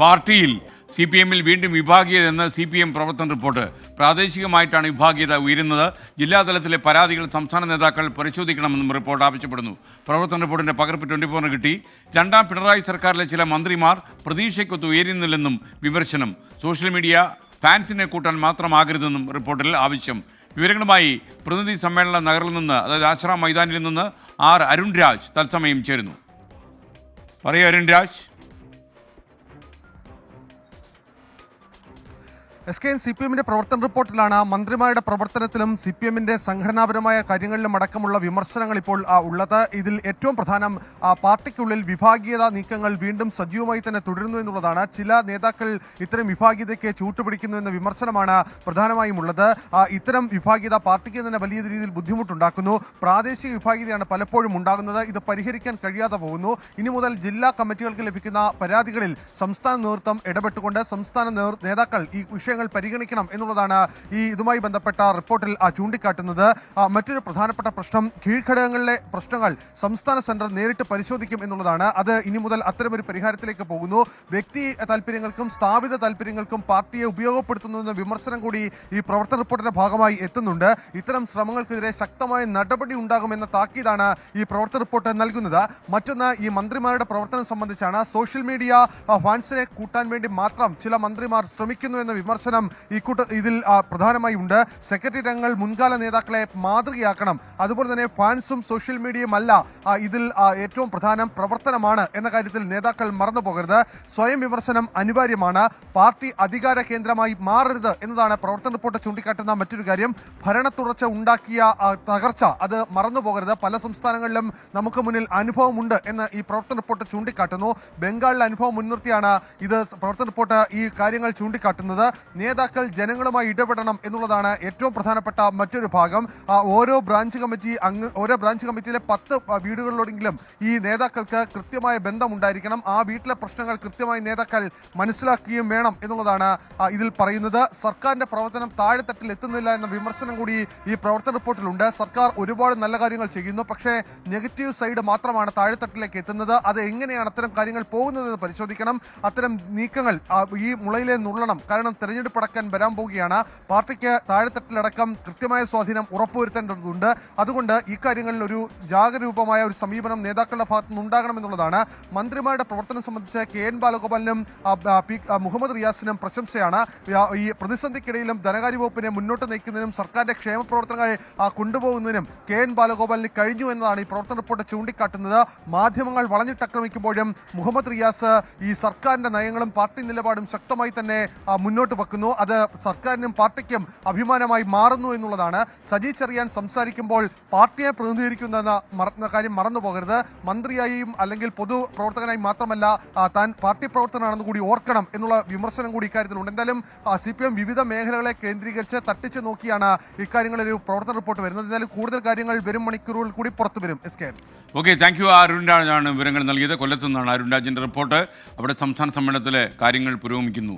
പാർട്ടിയിൽ C P എമ്മിൽ വീണ്ടും വിഭാഗീയത എന്ന് സി പി എം പ്രവർത്തന റിപ്പോർട്ട്. പ്രാദേശികമായിട്ടാണ് വിഭാഗീയത ഉയരുന്നത്. ജില്ലാതലത്തിലെ പരാതികൾ സംസ്ഥാന നേതാക്കൾ പരിശോധിക്കണമെന്നും റിപ്പോർട്ട് ആവശ്യപ്പെടുന്നു. പ്രവർത്തന റിപ്പോർട്ടിന്റെ പകർപ്പ് ട്വന്റി ഫോറിന് കിട്ടി. രണ്ടാം പിണറായി സർക്കാരിലെ ചില മന്ത്രിമാർ പ്രതീക്ഷയ്ക്കൊത്ത് ഉയരുന്നില്ലെന്നും വിമർശനം. സോഷ്യൽ മീഡിയ ഫാൻസിനെ കൂട്ടാൻ മാത്രമാകരുതെന്നും റിപ്പോർട്ടിൽ ആവശ്യം. വിവരങ്ങളുമായി പ്രതിനിധി സമ്മേളന നഗറിൽ നിന്ന് അതായത് ആശ്രാം മൈതാനിൽ നിന്ന് ആർ അരുൺ രാജ് തത്സമയം ചേരുന്നു. പറയൂ Arun Raj S K N C P എമ്മിന്റെ പ്രവർത്തന റിപ്പോർട്ടിലാണ് മന്ത്രിമാരുടെ പ്രവർത്തനത്തിലും സി പി എമ്മിന്റെ സംഘടനാപരമായ കാര്യങ്ങളിലും അടക്കമുള്ള വിമർശനങ്ങൾ ഇപ്പോൾ ഉള്ളത്. ഇതിൽ ഏറ്റവും പ്രധാനം പാർട്ടിക്കുള്ളിൽ വിഭാഗീയത നീക്കങ്ങൾ വീണ്ടും സജീവമായി തന്നെ തുടരുന്നു എന്നുള്ളതാണ്. ചില നേതാക്കൾ ഇത്തരം വിഭാഗീയതയ്ക്ക് ചൂട്ടുപിടിക്കുന്നു എന്ന വിമർശനമാണ് പ്രധാനമായും ഉള്ളത്. ഇത്തരം വിഭാഗീയത പാർട്ടിക്ക് തന്നെ വലിയ രീതിയിൽ ബുദ്ധിമുട്ടുണ്ടാക്കുന്നു. പ്രാദേശിക വിഭാഗീയതയാണ് പലപ്പോഴും ഉണ്ടാകുന്നത്. ഇത് പരിഹരിക്കാൻ കഴിയാതെ പോകുന്നു. ഇനി മുതൽ ജില്ലാ കമ്മിറ്റികൾക്ക് ലഭിക്കുന്ന പരാതികളിൽ സംസ്ഥാന നേതൃത്വം ഇടപെട്ടുകൊണ്ട് സംസ്ഥാന നേതൃ- നേതാക്കൾ ഈ വിഷയങ്ങൾ പരിഗണിക്കണം എന്നുള്ളതാണ് ഈ ഇതുമായി ബന്ധപ്പെട്ട റിപ്പോർട്ടിൽ ചൂണ്ടിക്കാട്ടുന്നത്. മറ്റൊരു പ്രധാനപ്പെട്ട പ്രശ്നം കീഴ്ഘടകങ്ങളിലെ പ്രശ്നങ്ങൾ സംസ്ഥാന സെന്റർ നേരിട്ട് പരിശോധിക്കും എന്നുള്ളതാണ്. അത് ഇനി മുതൽ അത്തരമൊരു പരിഹാരത്തിലേക്ക് പോകുന്നു. വ്യക്തി താല്പര്യങ്ങൾക്കും സ്ഥാപിത താല്പര്യങ്ങൾക്കും പാർട്ടിയെ ഉപയോഗപ്പെടുത്തുന്നു എന്ന വിമർശനം കൂടി ഈ പ്രവർത്തന റിപ്പോർട്ടിന്റെ ഭാഗമായി എത്തുന്നുണ്ട്. ഇത്തരം ശ്രമങ്ങൾക്കെതിരെ ശക്തമായ നടപടി ഉണ്ടാകുമെന്ന താക്കീതാണ് ഈ പ്രവർത്തന റിപ്പോർട്ട് നൽകുന്നത്. മറ്റൊന്ന് ഈ മന്ത്രിമാരുടെ പ്രവർത്തനം സംബന്ധിച്ചാണ്. സോഷ്യൽ മീഡിയ ഫാൻസിനെ കൂട്ടാൻ വേണ്ടി മാത്രം ചില മന്ത്രിമാർ ശ്രമിക്കുന്നു എന്ന വിമർശനം ഈ കൂട്ട ഇതിൽ പ്രധാനമായി ഉണ്ട്. സെക്രട്ടറി തങ്ങൾ മുൻകാല നേതാക്കളെ മാതൃകയാക്കണം. അതുപോലെ തന്നെ ഫാൻസും സോഷ്യൽ മീഡിയയും അല്ല ഇതിൽ ഏറ്റവും പ്രധാനം പ്രവർത്തനമാണ് എന്ന കാര്യത്തിൽ നേതാക്കൾ മറന്നു പോകരുത്. സ്വയം വിമർശനം അനിവാര്യമാണ്. പാർട്ടി അധികാര കേന്ദ്രമായി മാറരുത് എന്നതാണ് പ്രവർത്തന റിപ്പോർട്ട് ചൂണ്ടിക്കാട്ടുന്ന മറ്റൊരു കാര്യം. ഭരണ തുടർച്ച ഉണ്ടാക്കിയ തകർച്ച അത് മറന്നു പോകരുത്. പല സംസ്ഥാനങ്ങളിലും നമുക്ക് മുന്നിൽ അനുഭവമുണ്ട് എന്ന് ഈ പ്രവർത്തന റിപ്പോർട്ട് ചൂണ്ടിക്കാട്ടുന്നു. ബംഗാളിലെ അനുഭവം മുൻനിർത്തിയാണ് ഇത് പ്രവർത്തന റിപ്പോർട്ട് ഈ കാര്യങ്ങൾ ചൂണ്ടിക്കാട്ടുന്നത്. നേതാക്കൾ ജനങ്ങളുമായി ഇടപെടണം എന്നുള്ളതാണ് ഏറ്റവും പ്രധാനപ്പെട്ട മറ്റൊരു ഭാഗം. ഓരോ ബ്രാഞ്ച് കമ്മിറ്റി അംഗ ഓരോ ബ്രാഞ്ച് കമ്മിറ്റിയിലെ പത്ത് വീടുകളിലോടെങ്കിലും ഈ നേതാക്കൾക്ക് കൃത്യമായ ബന്ധമുണ്ടായിരിക്കണം. ആ വീട്ടിലെ പ്രശ്നങ്ങൾ കൃത്യമായി നേതാക്കൾ മനസ്സിലാക്കുകയും വേണം എന്നുള്ളതാണ് ഇതിൽ പറയുന്നത്. സർക്കാരിന്റെ പ്രവർത്തനം താഴെത്തട്ടിൽ എത്തുന്നില്ല എന്ന വിമർശനം കൂടി ഈ പ്രവർത്തന റിപ്പോർട്ടിലുണ്ട്. സർക്കാർ ഒരുപാട് നല്ല കാര്യങ്ങൾ ചെയ്യുന്നു. പക്ഷേ നെഗറ്റീവ് സൈഡ് മാത്രമാണ് താഴെത്തട്ടിലേക്ക് എത്തുന്നത്. അത് എങ്ങനെയാണ് അത്തരം കാര്യങ്ങൾ പോകുന്നതെന്ന് പരിശോധിക്കണം. അത്തരം നീക്കങ്ങൾ ഈ മുളയിലെ നുള്ളണം. കാരണം തെരഞ്ഞെടുപ്പ് അടക്കാൻ വരാൻ പോവുകയാണ്. പാർട്ടിക്ക് താഴെത്തട്ടിലടക്കം കൃത്യമായ സ്വാധീനം ഉറപ്പുവരുത്തേണ്ടതുണ്ട്. അതുകൊണ്ട് ഇക്കാര്യങ്ങളിൽ കാര്യങ്ങളിൽ ഒരു ജാഗരൂപമായ ഒരു സമീപനം നേതാക്കളുടെ ഭാഗത്തു നിന്ന് ഉണ്ടാകണമെന്നുള്ളതാണ്. മന്ത്രിമാരുടെ പ്രവർത്തനം സംബന്ധിച്ച് കെ എൻ ബാലഗോപാലിനും മുഹമ്മദ് റിയാസിനും പ്രശംസയാണ്. ഈ പ്രതിസന്ധിക്കിടയിലും ധനകാര്യ വകുപ്പിനെ മുന്നോട്ട് നയിക്കുന്നതിനും സർക്കാരിന്റെ ക്ഷേമ പ്രവർത്തനങ്ങൾ കൊണ്ടുപോകുന്നതിനും കെ എൻ ബാലഗോപാലിന് കഴിഞ്ഞു എന്നതാണ് ഈ പ്രവർത്തന റിപ്പോർട്ട് ചൂണ്ടിക്കാട്ടുന്നത്. മാധ്യമങ്ങൾ വളഞ്ഞിട്ടാക്രമിക്കുമ്പോഴും മുഹമ്മദ് റിയാസ് ഈ സർക്കാരിന്റെ നയങ്ങളും പാർട്ടി നിലപാടും ശക്തമായി തന്നെ മുന്നോട്ട് വെക്കുന്നു അത് സർക്കാരിനും പാർട്ടിക്കും അഭിമാനമായി മാറുന്നു എന്നുള്ളതാണ്. സജി ചെറിയാൻ സംസാരിക്കുമ്പോൾ പാർട്ടിയെ പ്രതിനിധീകരിക്കുന്നെന്ന മറന്ന കാര്യം മറന്നു പോകരുത് മന്ത്രിയായും അല്ലെങ്കിൽ പൊതു പ്രവർത്തകനായി മാത്രമല്ല താൻ പാർട്ടി പ്രവർത്തകനാണെന്ന് കൂടി ഓർക്കണം എന്നുള്ള വിമർശനം കൂടി ഇക്കാര്യത്തിലുണ്ട്. എന്തായാലും സി പി എം വിവിധ മേഖലകളെ കേന്ദ്രീകരിച്ച് തട്ടിച്ചു നോക്കിയാണ് ഇക്കാര്യങ്ങളിൽ ഒരു പ്രവർത്തന റിപ്പോർട്ട് വരുന്നത്. എന്തായാലും കൂടുതൽ കാര്യങ്ങൾ വരും മണിക്കൂറുകൾ കൂടി പുറത്തു വരും. S K okay thank you. Arun രാജാണ് വിവരങ്ങൾ നൽകിയത്. കൊല്ലത്തു നിന്നാണ് അരുൺ രാജിന്റെ റിപ്പോർട്ട്. അവിടെ സംസ്ഥാന സമ്മേളനത്തിലെ കാര്യങ്ങൾ പുരോഗമിക്കുന്നു.